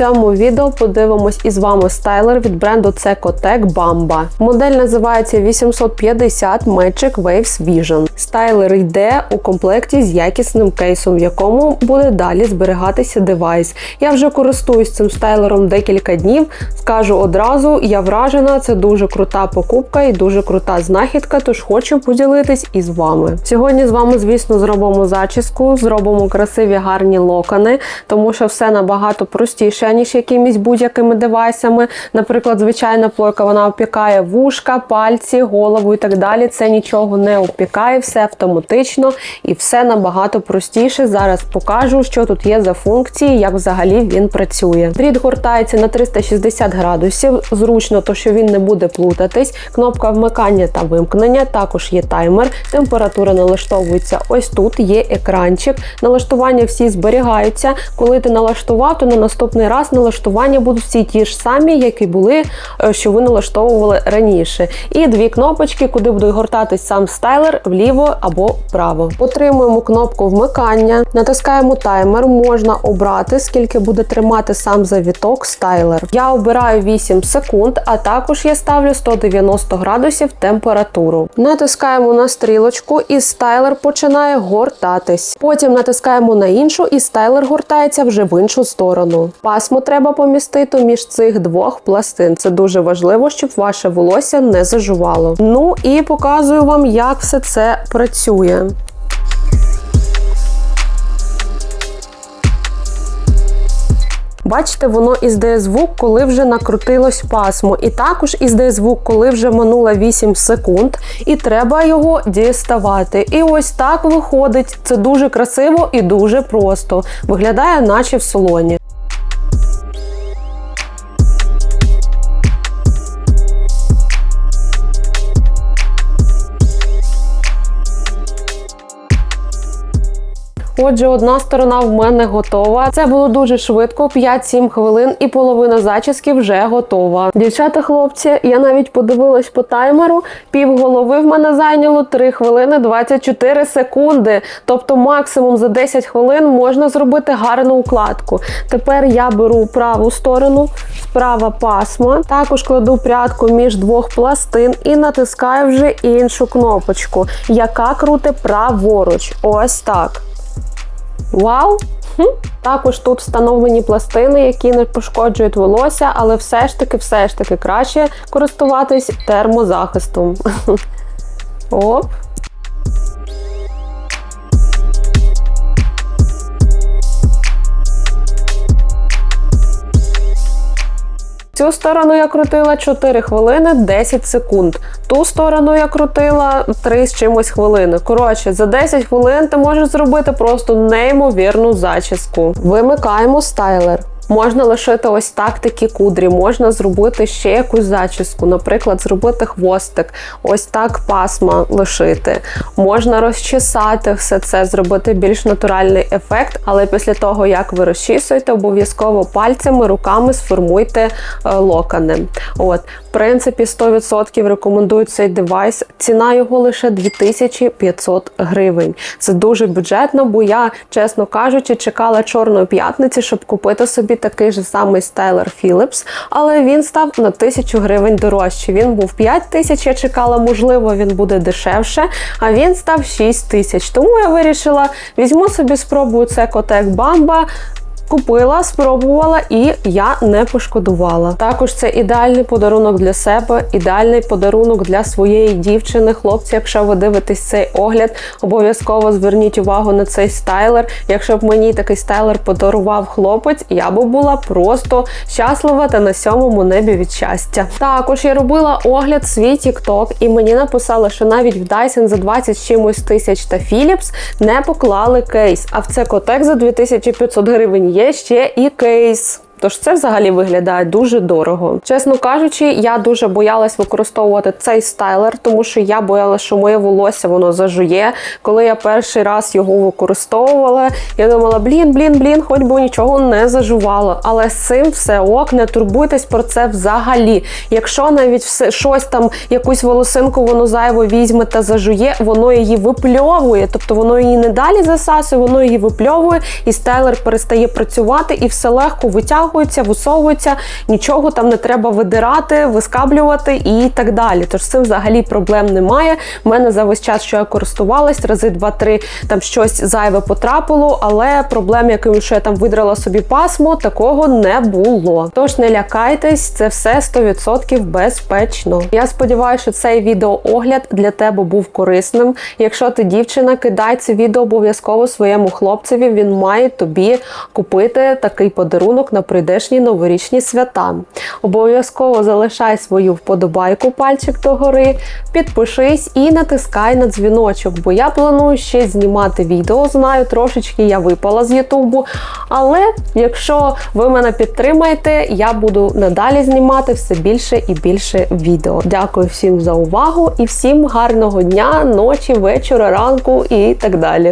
цьому відео подивимось із вами стайлер від бренду Cecotec Bamba. Модель називається 850 Magic Waves Vision. Стайлер йде у комплекті з якісним кейсом, в якому буде далі зберігатися девайс. Я вже користуюсь цим стайлером декілька днів. Скажу одразу, я вражена. Це дуже крута покупка і дуже крута знахідка. Тож хочу поділитись із вами. Сьогодні з вами, звісно, зробимо зачіску, зробимо красиві гарні локони, тому що все набагато простіше, ніж якимись будь-якими девайсами. Наприклад, звичайна плойка вона опікає вушка, пальці, голову і так далі. Це нічого не опікає, все автоматично і все набагато простіше. Зараз покажу, що тут є за функції, як взагалі він працює. Дріт гортається на 360 градусів. Зручно, то що він не буде плутатись. Кнопка вмикання та вимкнення, також є таймер. Температура налаштовується ось тут. Є екранчик. Налаштування всі зберігаються. Коли ти налаштував, то на наступний раз налаштування будуть всі ті ж самі, які були, е, що ви налаштовували раніше. І дві кнопочки, куди буде гортатись сам стайлер вліво або вправо. Отримуємо кнопку вмикання, натискаємо таймер. Можна обрати, скільки буде тримати сам завіток стайлер. Я обираю 8 секунд, а також я ставлю 190 градусів температуру. Натискаємо на стрілочку, і стайлер починає гортатись. Потім натискаємо на іншу, і стайлер гортається вже в іншу сторону. Пасмо треба помістити між цих двох пластин. Це дуже важливо, щоб ваше волосся не зажувало. Ну і показую вам, як все це працює. Бачите, воно іздає звук, коли вже накрутилось пасмо. І також іздає звук, коли вже минуло 8 секунд, і треба його діставати. І ось так виходить. Це дуже красиво і дуже просто. Виглядає, наче в салоні. Отже, одна сторона в мене готова. Це було дуже швидко, 5-7 хвилин, і половина зачіски вже готова. Дівчата, хлопці, я навіть подивилась по таймеру. Пів голови в мене зайняло 3 хвилини 24 секунди. Тобто, максимум за 10 хвилин можна зробити гарну укладку. Тепер я беру праву сторону, справа пасма, також кладу прядку між двох пластин і натискаю вже іншу кнопочку, яка крути праворуч. Ось так. Вау! Також тут встановлені пластини, які не пошкоджують волосся, але все ж таки, все ж таки краще користуватись термозахистом. Оп. Цю сторону я крутила 4 хвилини 10 секунд. Ту сторону я крутила 3 з чимось хвилини. Коротше, за 10 хвилин ти можеш зробити просто неймовірну зачіску. Вимикаємо стайлер. Можна лишити ось так такі кудрі, можна зробити ще якусь зачіску, наприклад, зробити хвостик, ось так пасма лишити. Можна розчесати все це, зробити більш натуральний ефект, але після того, як ви розчісуєте, обов'язково пальцями, руками сформуйте е, локони. От, в принципі, 100% рекомендую цей девайс. Ціна його лише 2500 гривень. Це дуже бюджетно, бо я, чесно кажучи, чекала чорної п'ятниці, щоб купити собі такий же самий стайлер Philips, але він став на 1000 гривень дорожче. Він був 5 тисяч, я чекала, можливо, він буде дешевше, а він став 6 тисяч. Тому я вирішила, візьму собі, спробую це Котек Бамба. Купила, спробувала і я не пошкодувала. Також це ідеальний подарунок для себе, ідеальний подарунок для своєї дівчини. Хлопці, якщо ви дивитесь цей огляд, обов'язково зверніть увагу на цей стайлер. Якщо б мені такий стайлер подарував хлопець, я би була просто щаслива та на сьомому небі від щастя. Також я робила огляд свій TikTok, і мені написали, що навіть в Dyson за 20 чимось тисяч та Philips не поклали кейс. А в це котек за 2500 гривень є ще і кейс. Тож це взагалі виглядає дуже дорого. Чесно кажучи, я дуже боялась використовувати цей стайлер, тому що я боялася, що моє волосся воно зажує. Коли я перший раз його використовувала, я думала, блін, блін, блін, хоч би нічого не зажувало. Але з цим все ок, не турбуйтесь про це взагалі. Якщо навіть все щось там, якусь волосинку воно зайво візьме та зажує, воно її випльовує, тобто воно її не далі засасує, воно її випльовує, і стайлер перестає працювати і все легко витягує витягується, висовується, нічого там не треба видирати, вискаблювати і так далі. Тож з цим взагалі проблем немає. У мене за весь час, що я користувалась, рази два-три там щось зайве потрапило, але проблем, яким що я там видрала собі пасмо, такого не було. Тож не лякайтесь, це все 100% безпечно. Я сподіваюся, що цей відеоогляд для тебе був корисним. Якщо ти дівчина, кидай це відео обов'язково своєму хлопцеві. Він має тобі купити такий подарунок на прийдешні новорічні свята. Обов'язково залишай свою вподобайку, пальчик догори, підпишись і натискай на дзвіночок, бо я планую ще знімати відео. Знаю, трошечки я випала з Ютубу. Але якщо ви мене підтримаєте, я буду надалі знімати все більше і більше відео. Дякую всім за увагу і всім гарного дня, ночі, вечора, ранку і так далі.